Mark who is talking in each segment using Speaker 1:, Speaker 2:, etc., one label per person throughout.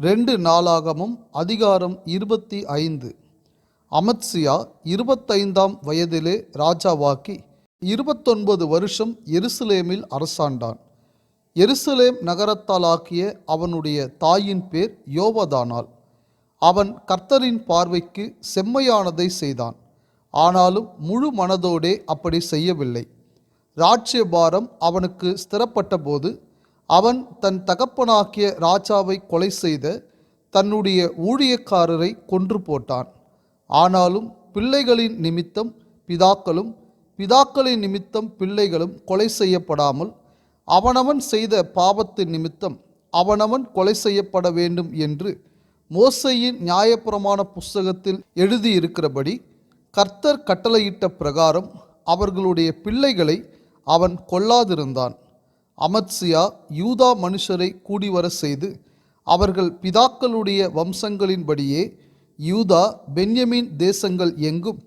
Speaker 1: ரெண்டு நாளாகமும் அதிகாரம் இருபத்தி ஐந்து. அமத்சியா இருபத்தைந்தாம் வயதிலே ராஜாவாக்கி இருபத்தொன்பது வருஷம் எருசலேமில் அரசாண்டான். எருசலேம் நகரத்தாலாக்கிய அவனுடைய தாயின் பேர் யோவதானால். அவன் கர்த்தரின் பார்வைக்கு செம்மையானதை செய்தான். ஆனாலும் முழு மனதோடே அப்படி செய்யவில்லை. ராஜ்யபாரம் அவனுக்கு ஸ்திரப்பட்ட போது அவன் தன் தகப்பனாக்கிய ராஜாவை கொலை செய்த தன்னுடைய ஊழியக்காரரை கொன்று போட்டான். ஆனாலும் பிள்ளைகளின் நிமித்தம் பிதாக்களும் பிதாக்களின் நிமித்தம் பிள்ளைகளும் கொலை செய்யப்படாமல் அவனவன் செய்த பாவத்தின் நிமித்தம் அவனவன் கொலை செய்யப்பட வேண்டும் என்று மோசையின் நியாயப்பிரமாண புஸ்தகத்தில் எழுதியிருக்கிறபடி கர்த்தர் கட்டளையிட்ட பிரகாரம் அவர்களுடைய பிள்ளைகளை அவன் கொல்லாதிருந்தான். அமத்சியா யூதா மனுஷரை கூடிவர செய்து அவர்கள் பிதாக்களுடைய வம்சங்களின்படியே யூதா பென்யமீன் தேசங்கள் எங்கும்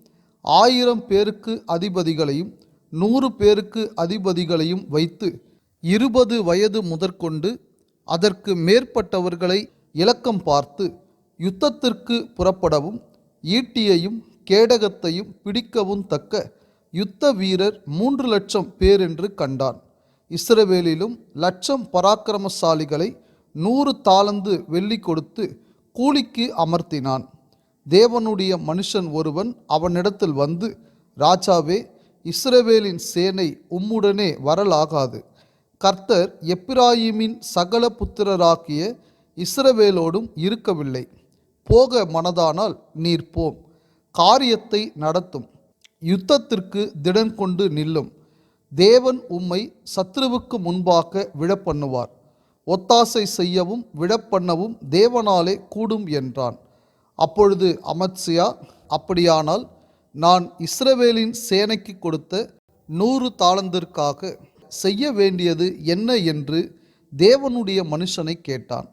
Speaker 1: ஆயிரம் பேருக்கு அதிபதிகளையும் நூறு பேருக்கு அதிபதிகளையும் வைத்து இருபது வயது முதற்கொண்டு அதற்கு மேற்பட்டவர்களை இலக்கம் பார்த்து யுத்தத்திற்கு புறப்படவும் ஈட்டியையும் கேடகத்தையும் பிடிக்கவும் தக்க யுத்த வீரர் மூன்று லட்சம் பேரென்று கண்டான். இஸ்ரவேலிலும் லட்சம் பராக்கிரமசாலிகளை நூறு தாளந்து வெள்ளி கொடுத்து கூலிக்கு அமர்த்தினான். தேவனுடைய மனுஷன் ஒருவன் அவனிடத்தில் வந்து ராஜாவே இஸ்ரவேலின் சேனை உம்முடனே வரலாகாது. கர்த்தர் எப்பிராயிமின் சகல புத்திரராகிய இஸ்ரவேலோடும் இருக்கவில்லை. போக மனதானால் நீர் போம். காரியத்தை நடத்தும். யுத்தத்திற்கு திடன் கொண்டு நில்லும். தேவன் உம்மை சத்ருவுக்கு முன்பாக விழப்பண்ணுவார் ஒத்தாசை செய்யவும் விழப்பண்ணவும் தேவனாலே கூடும் என்றான். அப்பொழுது அமத்சியா அப்படியானால் நான் இஸ்ரவேலின் சேனைக்கு கொடுத்த நூறு தாளந்திற்காக செய்ய வேண்டியது என்ன? என்று தேவனுடைய மனுஷனை கேட்டான்.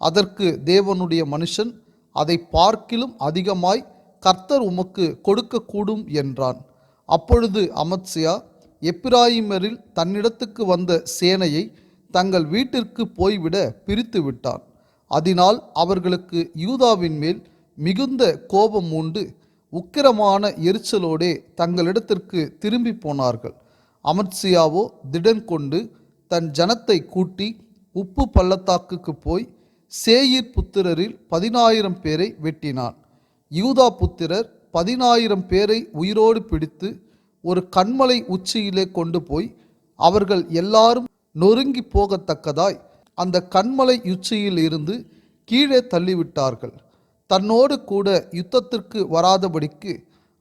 Speaker 1: அதற்கு தேவனுடைய மனுஷன் அதை பார்க்கிலும் அதிகமாய் கர்த்தர் உமக்கு கொடுக்கக்கூடும் என்றான். அப்பொழுது அமத்சியா எப்பிராயிமரில் தன்னிடத்துக்கு வந்த சேனையை தங்கள் வீட்டிற்கு போய்விட பிரித்து விட்டான். அதனால் அவர்களுக்கு யூதாவின் மேல் மிகுந்த கோபம் உண்டு. உக்கிரமான எரிச்சலோடே தங்களிடத்திற்கு திரும்பி போனார்கள். அமர்சியாவோ திடன் கொண்டு தன் ஜனத்தை கூட்டி உப்பு பள்ளத்தாக்குக்கு போய் சேயிர் புத்திரரில் பதினாயிரம் பேரை வெட்டினான். யூதா புத்திரர் பதினாயிரம் பேரை உயிரோடு பிடித்து ஒரு கண்மலை உச்சியிலே கொண்டு போய் அவர்கள் எல்லாரும் நொறுங்கி போகத்தக்கதாய் அந்த கண்மலை உச்சியில் இருந்து கீழே தள்ளிவிட்டார்கள். தன்னோடு கூட யுத்தத்திற்கு வராதபடிக்கு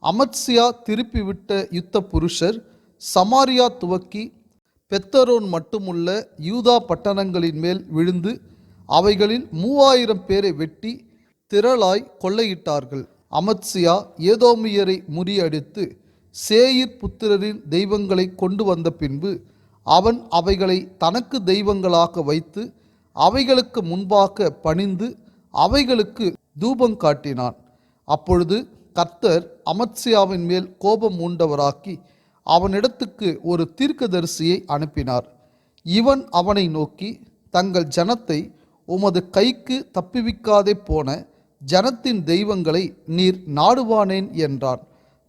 Speaker 1: அமத்சியா திருப்பிவிட்ட யுத்த புருஷர் சமாரியா துவக்கி பெத்தரோன் மட்டுமுள்ள யூதா பட்டணங்களின் மேல் விழுந்து அவைகளில் மூவாயிரம் பேரை வெட்டி திரளாய் கொள்ளையிட்டார்கள். அமத்சியா ஏதோமியரை முறியடித்து சேயிர் புத்திரரின் தெய்வங்களை கொண்டு வந்த பின்பு அவன் அவைகளை தனக்கு தெய்வங்களாக வைத்து அவைகளுக்கு முன்பாக பணிந்து அவைகளுக்கு தூபம் காட்டினான். அப்பொழுது கர்த்தர் அமத்சியாவின் மேல் கோபம் உண்டவராக்கி அவனிடத்துக்கு ஒரு தீர்க்கதரிசியை அனுப்பினார். இவன் அவனை நோக்கி தங்கள் ஜனத்தை உமது கைக்கு தப்பிவிக்காதே போன ஜனத்தின் தெய்வங்களை நீர் நாடுவானேன் என்றான்.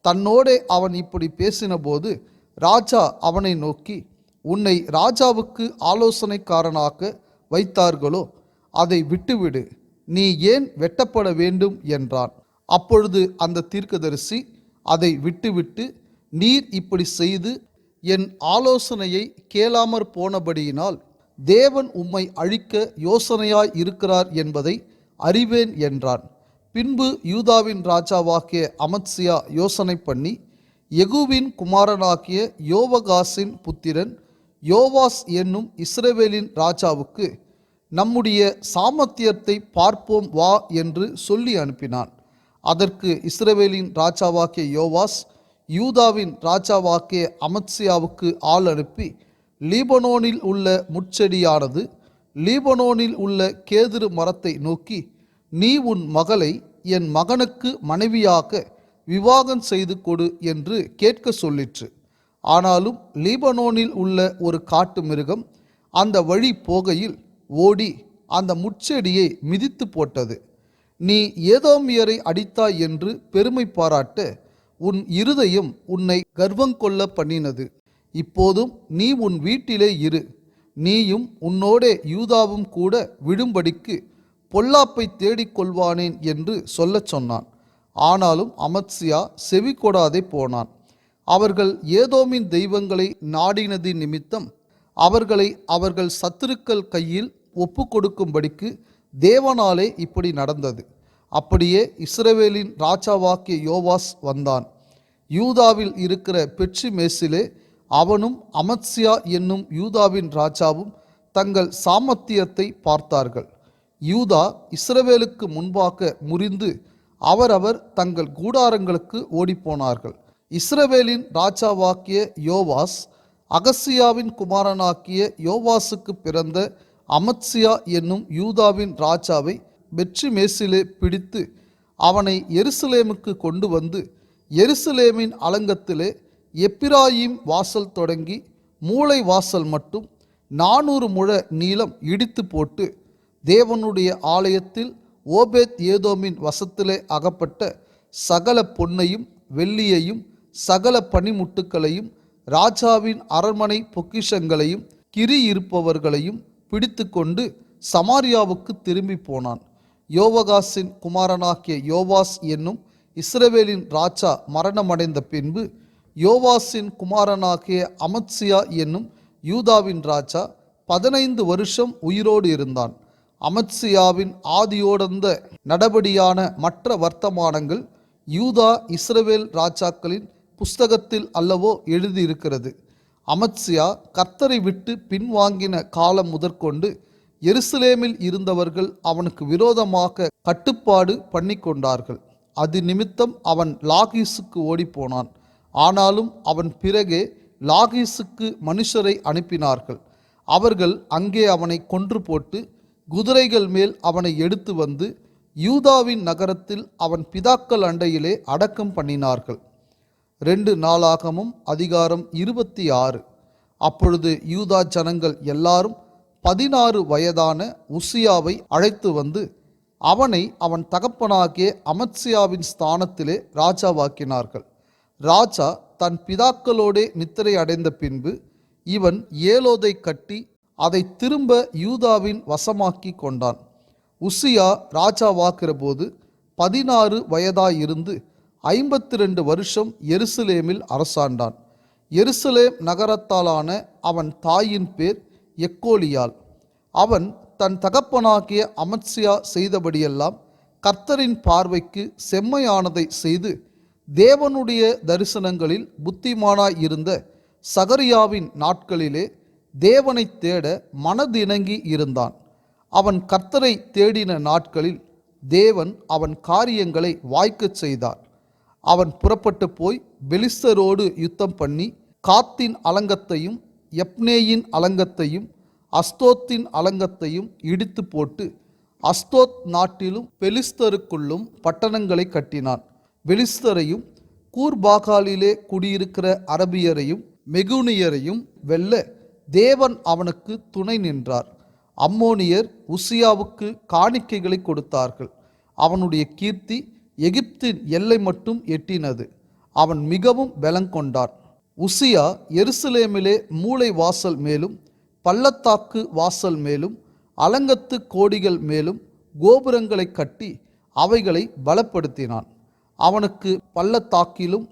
Speaker 1: தன்னோடே அவன் இப்படி பேசினபோது ராஜா அவனை நோக்கி உன்னை ராஜாவுக்கு ஆலோசனைக்காரனாக வைத்தார்களோ? அதை விட்டுவிடு. நீ ஏன் வெட்டப்பட வேண்டும்? என்றான். அப்பொழுது அந்த தீர்க்கதரிசி அதை விட்டுவிட்டு நீர் இப்படி செய்து என் ஆலோசனையை கேளாமற் போனபடியினால் தேவன் உம்மை அழிக்க யோசனையாய் இருக்கிறார் என்பதை அறிவேன் என்றான். பின்பு யூதாவின் ராஜாவாகிய அமத்சியா யோசனை பண்ணி எகுவின் குமாரனாகிய யோவகாசின் புத்திரன் யோவாஸ் என்னும் இஸ்ரவேலின் ராஜாவுக்கு நம்முடைய சாமர்த்தியத்தை பார்ப்போம் வா என்று சொல்லி அனுப்பினான். அதற்கு இஸ்ரவேலின் ராஜாவாக்கிய யோவாஸ் யூதாவின் ராஜாவாக்கிய அமத்சியாவுக்கு ஆள் அனுப்பி லீபனோனில் உள்ள முட்செடியானது லீபனோனில் உள்ள கேதுரு மரத்தை நோக்கி நீ உன் மகளை என் மகனுக்கு மனைவியாக விவாகம் செய்து கொடு என்று கேட்க சொல்லிற்று. ஆனாலும் லீபனோனில் உள்ள ஒரு காட்டு மிருகம் அந்த வழி போகையில் ஓடி அந்த முட்செடியை மிதித்து போட்டது. நீ ஏதோமியரை அடித்தாய் என்று பெருமை பாராட்ட உன் இருதயம் உன்னை கர்வங்கொள்ள பண்ணினது. இப்போதும் நீ உன் வீட்டிலே இரு. நீயும் உன்னோடே யூதாவும் கூட விடும்படிக்கு பொல்லாப்பை தேடிக் கொள்வானேன் என்று சொல்லச் சொன்னான். ஆனாலும் அமத்சியா செவி கொடாதே போனான். அவர்கள் ஏதோமின் தெய்வங்களை நாடினதின் நிமித்தம் அவர்களை அவர்கள் சத்துருக்கள் கையில் ஒப்பு கொடுக்கும்படிக்கு தேவனாலே இப்படி நடந்தது. அப்படியே இஸ்ரவேலின் ராஜாவாக்கிய யோவாஸ் வந்தான். யூதாவில் இருக்கிற பெட்சி மேசிலே அவனும் அமத்சியா என்னும் யூதாவின் ராஜாவும் தங்கள் சாமர்த்தியத்தை பார்த்தார்கள். யூதா இஸ்ரவேலுக்கு முன்பாக முறிந்து அவரவர் தங்கள் கூடாரங்களுக்கு ஓடிப்போனார்கள். இஸ்ரவேலின் ராஜாவாக்கிய யோவாஸ் அகசியாவின் குமாரனாக்கிய யோவாசுக்கு பிறந்த அமத்சியா என்னும் யூதாவின் ராஜாவை வெற்றி மேசிலே பிடித்து அவனை எருசலேமுக்கு கொண்டு வந்து எருசலேமின் அலங்கத்திலே எப்பிராயிம் வாசல் தொடங்கி மூளை வாசல் மட்டும் நானூறு முழ நீளம் இடித்து போட்டு தேவனுடைய ஆலயத்தில் ஓபேத் ஏதோமின் வசத்திலே அகப்பட்ட சகல பொன்னையும் வெள்ளியையும் சகல பனிமுட்டுக்களையும் ராஜாவின் அரண்மனை பொக்கிஷங்களையும் கிரி இருப்பவர்களையும் பிடித்து கொண்டு சமாரியாவுக்கு திரும்பி போனான். யோவகாசின் குமாரனாகிய யோவாஸ் என்னும் இஸ்ரவேலின் ராஜா மரணமடைந்த பின்பு யோவாசின் குமாரனாகிய அமத்சியா என்னும் யூதாவின் ராஜா பதினைந்து வருஷம் உயிரோடு இருந்தான். அமத்சியாவின் ஆதியோடந்த நடபடியான மற்ற வர்த்தமானங்கள் யூதா இஸ்ரவேல் ராஜாக்களின் புஸ்தகத்தில் அல்லவோ எழுதியிருக்கிறது. அமத்சியா கர்த்தரை விட்டு பின்வாங்கின காலம் முதற்கொண்டு எருசலேமில் இருந்தவர்கள் அவனுக்கு விரோதமாக கட்டுப்பாடு பண்ணி கொண்டார்கள் அது நிமித்தம் அவன் லாகீஸுக்கு ஓடிப்போனான். ஆனாலும் அவன் பிறகே லாகீஸுக்கு மனுஷரை அனுப்பினார்கள். அவர்கள் அங்கே அவனை கொன்று போட்டு குதிரைகள் மேல் அவனை எடுத்து வந்து யூதாவின் நகரத்தில் அவன் பிதாக்கள் அண்டையிலே அடக்கம் பண்ணினார்கள். ரெண்டு நாளாகமும் அதிகாரம் இருபத்தி ஆறு. அப்பொழுது யூதா ஜனங்கள் எல்லாரும் பதினாறு வயதான உசியாவை அழைத்து வந்து அவனை அவன் தகப்பனாகிய அமத்சியாவின் ஸ்தானத்திலே ராஜாவாக்கினார்கள். ராஜா தன் பிதாக்களோடே நித்திரை அடைந்த பின்பு இவன் ஏலோதை கட்டி அதை திரும்ப யூதாவின் வசமாக்கி கொண்டான். உசியா ராஜாவாக்கிற போது பதினாறு வயதாயிருந்து ஐம்பத்தி ரெண்டு வருஷம் எருசலேமில் அரசாண்டான். எருசலேம் நகரத்தாலான அவன் தாயின் பேர் எக்கோலியால் அவன் தன் தகப்பனாகிய அமத்சியா செய்தபடியெல்லாம் கர்த்தரின் பார்வைக்கு செம்மையானதை செய்து தேவனுடைய தரிசனங்களில் புத்திமானாய் இருந்த சகரியாவின் நாட்களிலே தேவனை தேட மனதிணங்கி இருந்தான். அவன் கர்த்தரை தேடின நாட்களில் தேவன் அவன் காரியங்களை வாய்க்கச் செய்தார். அவன் புறப்பட்டு போய் பெலிஸ்தரோடு யுத்தம் பண்ணி காத்தின் அலங்கத்தையும் எப்னேயின் அலங்கத்தையும் அஸ்தோத்தின் அலங்கத்தையும் இடித்து போட்டு அஸ்தோத் நாட்டிலும் பெலிஸ்தருக்குள்ளும் பட்டணங்களை கட்டினான். பெலிஸ்தரையும் கூர்பாகாலிலே குடியிருக்கிற அரபியரையும் மெகுனியரையும் வெல்ல தேவன் அவனுக்கு துணை நின்றார். அம்மோனியர் உசியாவுக்கு காணிக்கைகளை கொடுத்தார்கள். அவனுடைய கீர்த்தி எகிப்தின் எல்லை மட்டும் எட்டினது. அவன் மிகவும் பலங்கொண்டான் உசியா எருசலேமிலே மூளை வாசல் மேலும் பள்ளத்தாக்கு வாசல் மேலும் அலங்கத்து கோடிகள் மேலும் கோபுரங்களை கட்டி அவைகளை பலப்படுத்தினான். அவனுக்கு பள்ளத்தாக்கிலும்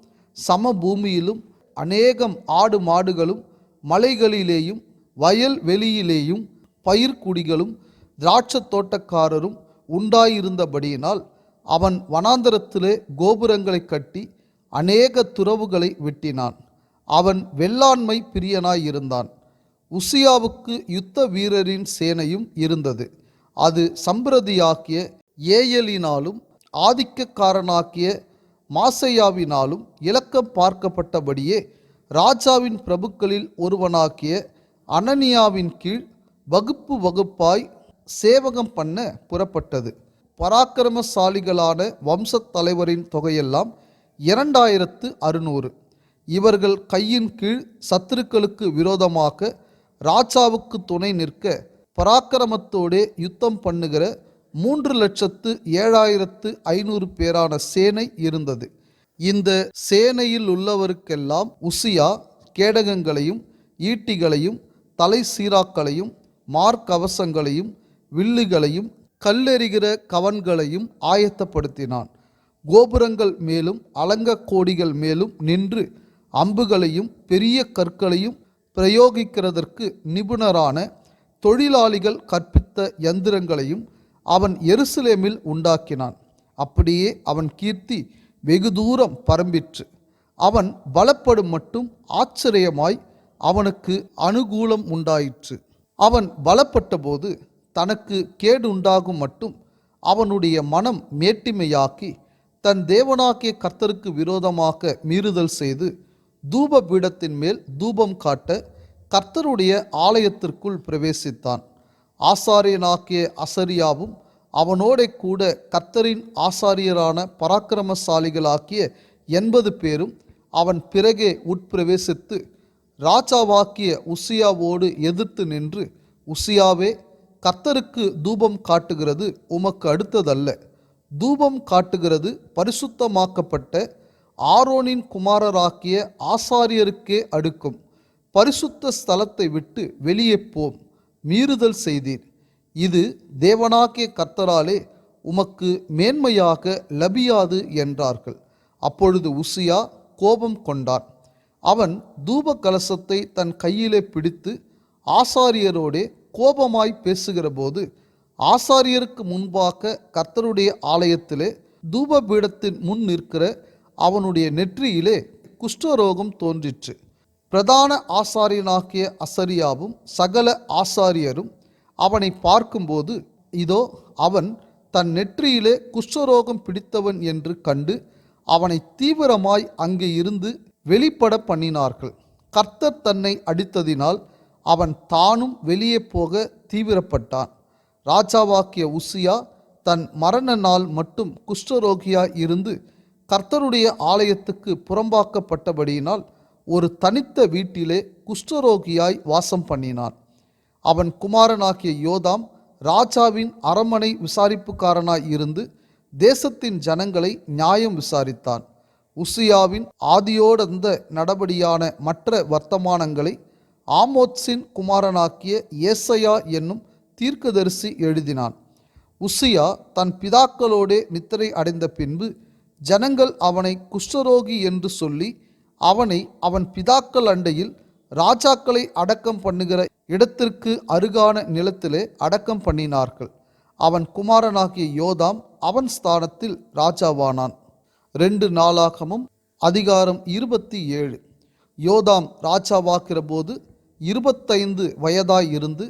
Speaker 1: சமபூமியிலும் அநேகம் ஆடு மாடுகளும் மலைகளிலேயும் வயல் வெளியிலேயும் பயிர்க்குடிகளும் திராட்சத் தோட்டக்காரரும் உண்டாயிருந்தபடியினால் அவன் வனாந்தரத்திலே கோபுரங்களை கட்டி அநேக துறவுகளை வெட்டினான். அவன் வெள்ளாண்மை பிரியனாயிருந்தான். உசியாவுக்கு யுத்த வீரரின் சேனையும் இருந்தது. அது சம்பிரதியாக்கிய ஏயலினாலும் ஆதிக்கக்காரனாக்கிய மாசையாவினாலும் இலக்கம் பார்க்கப்பட்டபடியே ராஜாவின் பிரபுக்களில் ஒருவனாக்கிய அனனியாவின் கீழ் வகுப்பு வகுப்பாய் சேவகம் பண்ண புறப்பட்டது. பராக்கிரமசாலிகளான வம்சத் தலைவரின் தொகையெல்லாம் இரண்டாயிரத்து அறுநூறு. இவர்கள் கையின் கீழ் சத்துருக்களுக்கு விரோதமாக ராஜாவுக்கு துணை நிற்க பராக்கிரமத்தோடே யுத்தம் பண்ணுகிற மூன்று லட்சத்து ஏழாயிரத்து ஐநூறு பேரான சேனை இருந்தது. இந்த சேனையில் உள்ளவருக்கெல்லாம் உசியா கேடகங்களையும் ஈட்டிகளையும் தலை சீராக்களையும் மார்க்கவசங்களையும் வில்லுகளையும் கல்லெறிகிற கவன்களையும் ஆயத்தப்படுத்தினான். கோபுரங்கள் மேலும் அலங்க கோடிகள் மேலும் நின்று அம்புகளையும் பெரிய கற்களையும் பிரயோகிக்கிறதற்கு நிபுணரான தொழிலாளிகள் கற்பித்த யந்திரங்களையும் அவன் எருசலேமில் உண்டாக்கினான். அப்படியே அவன் கீர்த்தி வெகு தூரம் பரம்பிற்று. அவன் பலப்படும் மட்டும் ஆச்சரியமாய் அவனுக்கு அனுகூலம் உண்டாயிற்று. அவன் பலப்பட்டபோது தனக்கு கேடு உண்டாகும் மட்டும் அவனுடைய மனம் மேட்டிமையாக்கி தன் தேவனாகிய கர்த்தருக்கு விரோதமாக மீறுதல் செய்து தூப பீடத்தின் மேல் தூபம் காட்ட கர்த்தருடைய ஆலயத்திற்குள் பிரவேசித்தான். ஆசாரியனாகிய அசரியாவும் அவனோடே கூட கத்தரின் ஆசாரியரான பராக்கிரமசாலிகளாக்கிய எண்பது பேரும் அவன் பிறகே உட்பிரவேசித்து ராஜாவாக்கிய உசியாவோடு எதிர்த்து நின்று உசியாவே கத்தருக்கு தூபம் காட்டுகிறது உமக்கு அடுத்ததல்ல. தூபம் காட்டுகிறது பரிசுத்தமாக்கப்பட்ட ஆரோனின் குமாரராக்கிய ஆசாரியருக்கே அடுக்கும். பரிசுத்த ஸ்தலத்தை விட்டு வெளியே போம். மீறுதல் செய்தீர். இது தேவனாகிய கர்த்தராலே உமக்கு மேன்மையாக லபியாது என்றார்கள். அப்பொழுது உசியா கோபம் கொண்டான். அவன் தூப கலசத்தை தன் கையிலே பிடித்து ஆசாரியரோடே கோபமாய் பேசுகிறபோது ஆசாரியருக்கு முன்பாக கர்த்தருடைய ஆலயத்திலே தூப பீடத்தின் முன் நிற்கிற அவனுடைய நெற்றியிலே குஷ்டரோகம் தோன்றிற்று. பிரதான ஆசாரியனாகிய அசரியாவும் சகல ஆசாரியரும் அவனை பார்க்கும்போது இதோ அவன் தன் நெற்றியிலே குஷ்டரோகம் பிடித்தவன் என்று கண்டு அவனை தீவிரமாய் அங்கே இருந்து வெளிப்பட பண்ணினார்கள். கர்த்தர் தன்னை அடித்ததினால் அவன் தானும் வெளியே போக தீவிரப்பட்டான். ராஜாவாக்கிய உசியா தன் மரண நாள் மட்டும் குஷ்டரோகியாய் இருந்து கர்த்தருடைய ஆலயத்துக்கு புறம்பாக்கப்பட்டபடியினால் ஒரு தனித்த வீட்டிலே குஷ்டரோகியாய் வாசம் பண்ணினான். அவன் குமாரனாகிய யோதாம் ராஜாவின் அரமனை விசாரிப்புக்காரனாய் இருந்து தேசத்தின் ஜனங்களை நியாயம் விசாரித்தான். உசியாவின் ஆதியோடந்த நடபடியான மற்ற வர்த்தமானங்களை ஆமோத்ஸின் குமாரனாக்கிய ஏசையா என்னும் தீர்க்கதரிசி எழுதினான். உசியா தன் பிதாக்களோடே நித்திரை அடைந்த பின்பு ஜனங்கள் அவனை குஷ்டரோகி என்று சொல்லி அவனை அவன் பிதாக்கள் அண்டையில் ராஜாக்களை அடக்கம் பண்ணுகிற இடத்திற்கு அருகான நிலத்திலே அடக்கம் பண்ணினார்கள். அவன் குமாரனாகிய யோதாம் அவன் ஸ்தானத்தில் ராஜாவானான். ரெண்டு நாளாகமும் அதிகாரம் இருபத்தி ஏழு. யோதாம் ராஜாவாக்கிற போது இருபத்தைந்து வயதாயிருந்து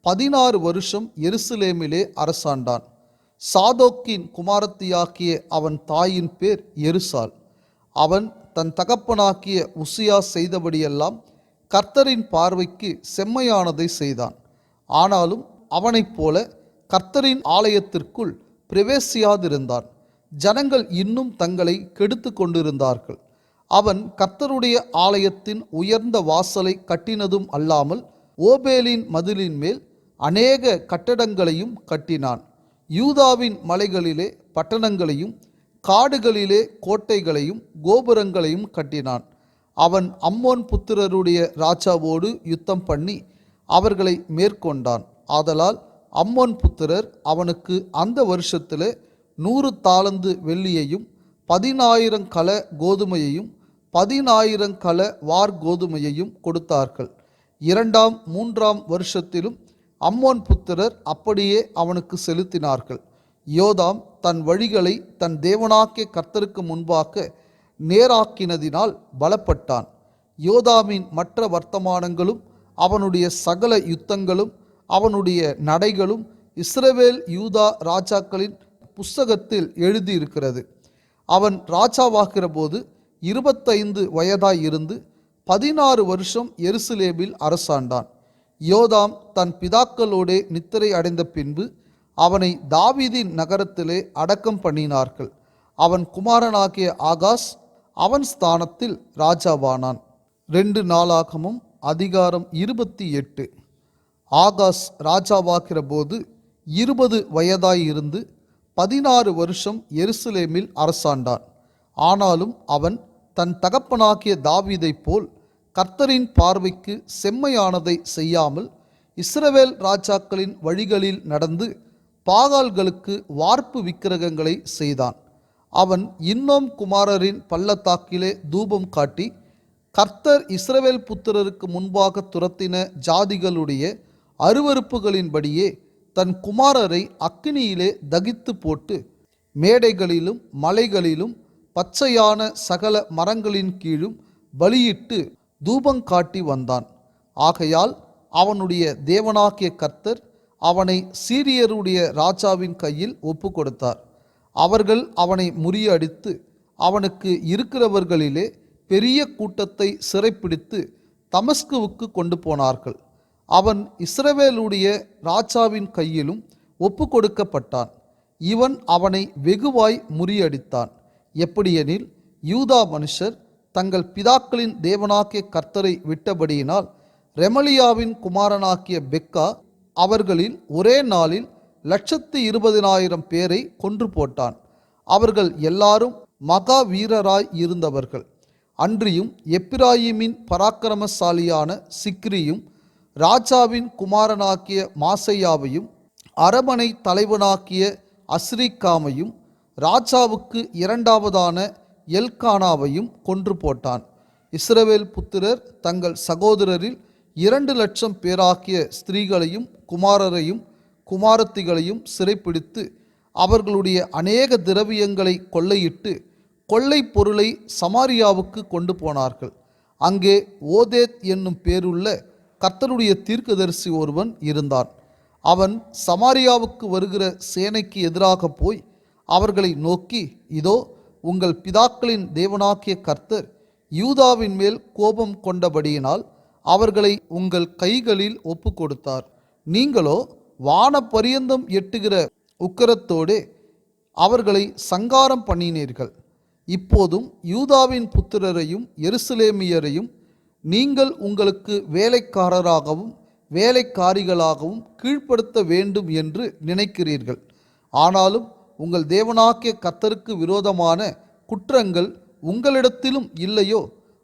Speaker 1: பதினாறு வருஷம் எருசலேமிலே அரசாண்டான். சாதோக்கின் குமாரத்தியாக்கிய அவன் தாயின் பேர் எருசால் அவன் தன் தகப்பனாக்கிய உசியா செய்தபடியெல்லாம் கர்த்தரின் பார்வைக்கு செம்மையானதை செய்தான். ஆனாலும் அவனைப் போல கர்த்தரின் ஆலயத்திற்குள் பிரவேசியாதிருந்தான். ஜனங்கள் இன்னும் தங்களை கெடுத்து கொண்டிருந்தார்கள். அவன் கர்த்தருடைய ஆலயத்தின் உயர்ந்த வாசலை கட்டினதும் அல்லாமல் ஓபேலின் மதிலின் மேல் அநேக கட்டடங்களையும் கட்டினான். யூதாவின் மலைகளிலே பட்டணங்களையும் காடுகளிலே கோட்டைகளையும் கோபுரங்களையும் கட்டினான். அவன் அம்மோன் புத்திரருடைய ராஜாவோடு யுத்தம் பண்ணி அவர்களை மேற்கொண்டான். ஆதலால் அம்மோன் புத்திரர் அவனுக்கு அந்த வருஷத்திலே நூறு தாளந்து வெள்ளியையும் பதினாயிரம் கல கோதுமையையும் பதினாயிரம் கல வார் கோதுமையையும் கொடுத்தார்கள். இரண்டாம் மூன்றாம் வருஷத்திலும் அம்மோன் புத்திரர் அப்படியே அவனுக்கு செலுத்தினார்கள். யோதாம் தன் வழிகளை தன் தேவனாக்கிய கர்த்தருக்கு முன்பாக நேராக்கினதினால் பலப்பட்டான். யோதாமின் மற்ற வர்த்தமானங்களும் அவனுடைய சகல யுத்தங்களும் அவனுடைய நடைகளும் இஸ்ரவேல் யூதா ராஜாக்களின் புஸ்தகத்தில் எழுதியிருக்கிறது. அவன் ராஜாவாகிற போது இருபத்தைந்து வயதாய் இருந்து பதினாறு வருஷம் எருசலேமில் அரசாண்டான். யோதாம் தன் பிதாக்களோடே நித்திரை அடைந்த பின்பு அவனை தாவீதின் நகரத்திலே அடக்கம் பண்ணினார்கள். அவன் குமாரனாகிய ஆகாஷ் அவன் ஸ்தானத்தில் ராஜாவானான். ரெண்டு நாளாகமும் அதிகாரம் இருபத்தி எட்டு. ஆகாஷ் ராஜாவாகிற போது இருபது வயதாயிருந்து பதினாறு வருஷம் எருசலேமில் அரசாண்டான். ஆனாலும் அவன் தன் தகப்பனாகிய தாவீதைப் போல் கர்த்தரின் பார்வைக்கு செம்மையானதை செய்யாமல் இஸ்ரவேல் ராஜாக்களின் வழிகளில் நடந்து பாகால்களுக்கு வார்ப்பு விக்கிரகங்களை செய்தான். அவன் இன்னோம் குமாரரின் பள்ளத்தாக்கிலே தூபம் காட்டி கர்த்தர் இஸ்ரவேல் புத்திரருக்கு முன்பாக துரத்தின ஜாதிகளுடைய அருவருப்புகளின்படியே தன் குமாரரை அக்கினியிலே தகித்து போட்டு மேடைகளிலும் மலைகளிலும் பச்சையான சகல மரங்களின் கீழும் பலியிட்டு தூபம் காட்டி வந்தான். ஆகையால் அவனுடைய தேவனாகிய கர்த்தர் அவனை சீரியருடைய ராஜாவின் கையில் ஒப்பு கொடுத்தார் அவர்கள் அவனை முறியடித்து அவனுக்கு இருக்கிறவர்களிலே பெரிய கூட்டத்தை சிறைப்பிடித்து தமஸ்குவுக்கு கொண்டு போனார்கள். அவன் இஸ்ரவேலுடைய ராஜாவின் கையிலும் ஒப்பு கொடுக்கப்பட்டான். இவன் அவனை வெகுவாய் முறியடித்தான். எப்படியெனில் யூதா மனுஷர் தங்கள் பிதாக்களின் தேவனாக்கிய கர்த்தரை விட்டபடியினால் ரெமலியாவின் குமாரனாகிய பெக்கா அவர்களில் ஒரே நாளில் லட்சத்து இருபதினாயிரம் பேரை கொன்று போட்டான். அவர்கள் எல்லாரும் மகா வீரராய் இருந்தவர்கள். அன்றியும் எப்பிராயிமின் பராக்கிரமசாலியான சிக்ரியும் ராஜாவின் குமாரனாக்கிய மாசையாவையும் அரமனை தலைவனாக்கிய அஸ்ரிகாமையும் ராஜாவுக்கு இரண்டாவதான எல்கானாவையும் கொன்று போட்டான். இஸ்ரவேல் புத்திரர் தங்கள் சகோதரரில் இரண்டு லட்சம் பேராகிய ஸ்திரீகளையும் குமாரரையும் குமாரத்திகளையும் சிறைப்பிடித்து அவர்களுடைய அநேக திரவியங்களை கொள்ளையிட்டு கொள்ளை பொருளை சமாரியாவுக்கு கொண்டு போனார்கள். அங்கே ஓதேத் என்னும் பேருள்ள கர்த்தருடைய தீர்க்கதரிசி ஒருவன் இருந்தான். அவன் சமாரியாவுக்கு வருகிற சேனைக்கு எதிராக போய் அவர்களை நோக்கி இதோ உங்கள் பிதாக்களின் தேவனாகிய கர்த்தர் யூதாவின் மேல் கோபம் கொண்டபடியினால் அவர்களை உங்கள் கைகளில் ஒப்பு கொடுத்தார் நீங்களோ வான பரியந்தம் எட்டுகிற உக்கரத்தோடே அவர்களை சங்காரம் பண்ணினீர்கள். இப்போதும் யூதாவின் புத்திரரையும் எருசலேமியரையும் நீங்கள் உங்களுக்கு வேலைக்காரராகவும் வேலைக்காரிகளாகவும் கீழ்ப்படுத்த வேண்டும் என்று நினைக்கிறீர்கள். ஆனாலும் உங்கள் தேவனாக்கிய கத்தருக்கு விரோதமான குற்றங்கள் உங்களிடத்திலும் இல்லையோ?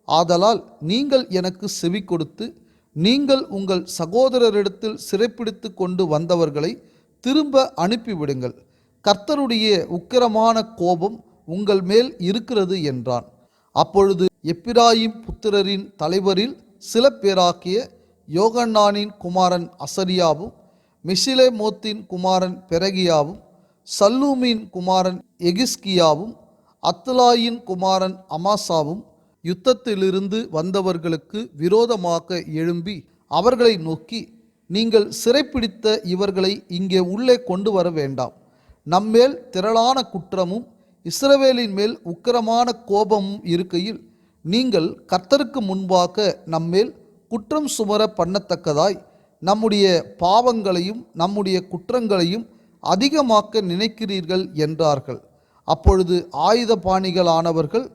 Speaker 1: ஆதலால் நீங்கள் எனக்கு செவி கொடுத்து நீங்கள் உங்கள் சகோதரரிடத்தில் சிறைப்பிடித்து கொண்டு வந்தவர்களை திரும்ப அனுப்பிவிடுங்கள். கர்த்தருடைய உக்கிரமான கோபம் உங்கள் மேல் இருக்கிறது என்றான். அப்பொழுது எப்பிராயிம் புத்திரரின் தலைவரில் சில பேராக்கிய யோகண்ணானின் குமாரன் அசரியாவும் மிஷிலேமோத்தின் குமாரன் பெரகியாவும் சல்லூமின் குமாரன் எகிஸ்கியாவும் அத்லாயின் குமாரன் அமாசாவும் யுத்தத்திலிருந்து வந்தவர்களுக்கு விரோதமாக எழும்பி அவர்களை நோக்கி நீங்கள் சிறைப்பிடித்த இவர்களை இங்கே உள்ளே கொண்டு வர வேண்டாம். நம்மேல் திரளான குற்றமும் இஸ்ரவேலின் மேல் உக்கிரமான கோபமும் இருக்கையில் நீங்கள் கர்த்தருக்கு முன்பாக நம்மேல் குற்றம் சுமர பண்ணத்தக்கதாய் நம்முடைய பாவங்களையும் நம்முடைய குற்றங்களையும் அதிகமாக்க நினைக்கிறீர்கள் என்றார்கள். அப்பொழுது ஆயுதபாணிகளானவர்கள்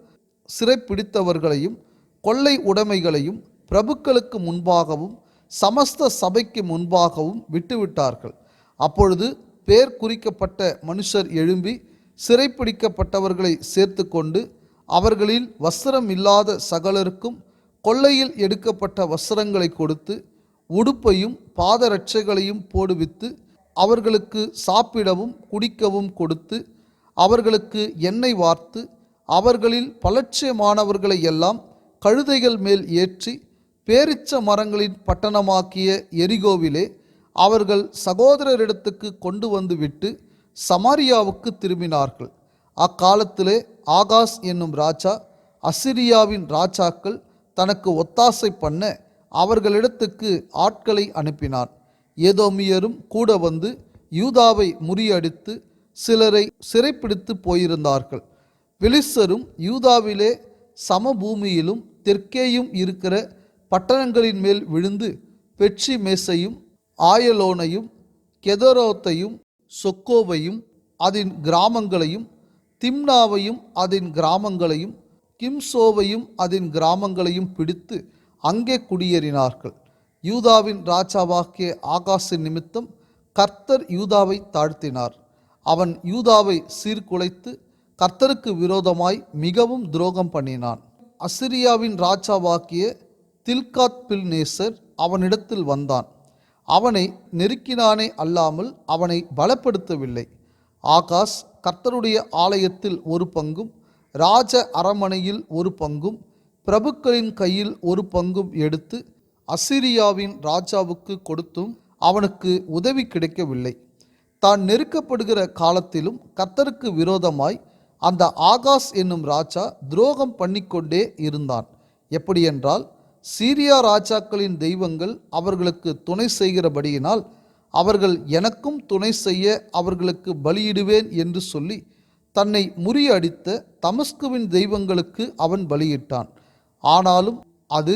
Speaker 1: சிறைப்பிடித்தவர்களையும் கொள்ளை உடைமைகளையும் பிரபுக்களுக்கு முன்பாகவும் சமஸ்த சபைக்கு முன்பாகவும் விட்டுவிட்டார்கள். அப்பொழுது பேர் குறிக்கப்பட்ட மனுஷர் எழும்பி சிறைப்பிடிக்கப்பட்டவர்களை சேர்த்து கொண்டு அவர்களில் வஸ்திரம் இல்லாத சகலருக்கும் கொள்ளையில் எடுக்கப்பட்ட வஸ்திரங்களை கொடுத்து உடுப்பையும் பாதரட்சைகளையும் போடுவித்து அவர்களுக்கு சாப்பிடவும் குடிக்கவும் கொடுத்து அவர்களுக்கு எண்ணெய் வார்த்து அவர்களில் பலட்சியமானவர்களை எல்லாம் கழுதைகள் மேல் ஏற்றி பேரிச்ச மரங்களின் பட்டணமாக்கிய எரிகோவிலே அவர்கள் சகோதரரிடத்துக்கு கொண்டு வந்துவிட்டு சமாரியாவுக்கு திரும்பினார்கள். அக்காலத்திலே ஆகாஸ் என்னும் ராஜா அசிரியாவின் ராஜாக்கள் தனக்கு ஒத்தாசை பண்ண அவர்களிடத்துக்கு ஆட்களை அனுப்பினான் ஏதோமியரும் கூட வந்து யூதாவை முறியடித்து சிலரை சிறைப்பிடித்து போயிருந்தார்கள். பிலிஸ்தரும் யூதாவிலே சமபூமியிலும் தெற்கேயும் இருக்கிற பட்டணங்களின் மேல் விழுந்து பெட்சி மேசையும் ஆயலோனையும் கெதரோத்தையும் சொக்கோவையும் அதன் கிராமங்களையும் திம்னாவையும் அதன் கிராமங்களையும் கிம்சோவையும் அதன் கிராமங்களையும் பிடித்து அங்கே குடியேறினார்கள். யூதாவின் ராஜாவாகிய ஆகாசின் நிமித்தம் கர்த்தர் யூதாவை தாழ்த்தினார். அவன் யூதாவை சீர்குலைத்து கர்த்தருக்கு விரோதமாய் மிகவும் துரோகம் பண்ணினான். அசிரியாவின் ராஜாவாக்கிய தில்காத் பில்நேசர் அவனிடத்தில் வந்தான். அவனை நெருக்கினானே அல்லாமல் அவனை பலப்படுத்தவில்லை. ஆகாஷ் கர்த்தருடைய ஆலயத்தில் ஒரு பங்கும் ராஜ அரமனையில் ஒரு பங்கும் பிரபுக்களின் கையில் ஒரு பங்கும் எடுத்து அசிரியாவின் ராஜாவுக்கு கொடுத்தும் அவனுக்கு உதவி கிடைக்கவில்லை. தான் நெருக்கப்படுகிற காலத்திலும் கர்த்தருக்கு விரோதமாய் அந்த ஆகாஸ் என்னும் ராஜா துரோகம் பண்ணிக்கொண்டே இருந்தான். எப்படியென்றால் சீரியா ராஜாக்களின் தெய்வங்கள் அவர்களுக்கு துணை செய்கிறபடியினால் அவர்கள் எனக்கும் துணை செய்ய அவர்களுக்கு பலியிடுவேன் என்று சொல்லி தன்னை முறியடித்த தமஸ்குவின் தெய்வங்களுக்கு அவன் பலியிட்டான். ஆனாலும் அது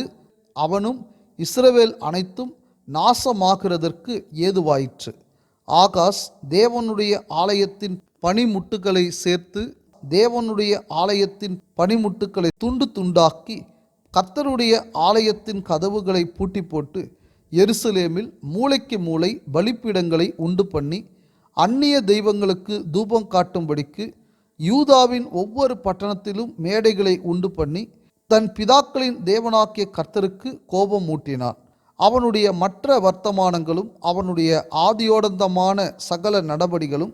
Speaker 1: அவனும் இஸ்ரவேல் அனைத்தும் நாசமாகிறதற்கு ஏதுவாயிற்று. ஆகாஷ் தேவனுடைய ஆலயத்தின் பனிமுட்டுகளை சேர்த்து தேவனுடைய ஆலயத்தின் பனிமுட்டுக்களை துண்டு துண்டாக்கி கர்த்தருடைய ஆலயத்தின் கதவுகளை பூட்டி போட்டு எருசலேமில் மூளைக்கு மூளை பலிப்பிடங்களை உண்டு பண்ணி அந்நிய தெய்வங்களுக்கு தூபம் காட்டும்படிக்கு யூதாவின் ஒவ்வொரு பட்டணத்திலும் மேடைகளை உண்டு பண்ணி தன் பிதாக்களின் தேவனாக்கிய கர்த்தருக்கு கோபம் மூட்டினான் அவனுடைய மற்ற வர்த்தமானங்களும் அவனுடைய ஆதியோடந்தமான சகல நடபடிகளும்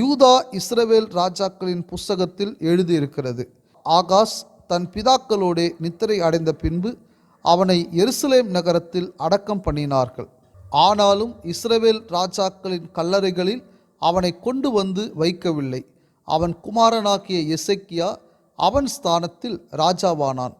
Speaker 1: யூதா இஸ்ரவேல் ராஜாக்களின் புஸ்தகத்தில் எழுதியிருக்கிறது. ஆகாஷ் தன் பிதாக்களோடே நித்திரை அடைந்த பின்பு அவனை எருசலேம் நகரத்தில் அடக்கம் பண்ணினார்கள். ஆனாலும் இஸ்ரவேல் ராஜாக்களின் கல்லறைகளில் அவனை கொண்டு வந்து வைக்கவில்லை. அவன் குமாரனாகிய எசக்கியா அவன் ஸ்தானத்தில் ராஜாவானான்.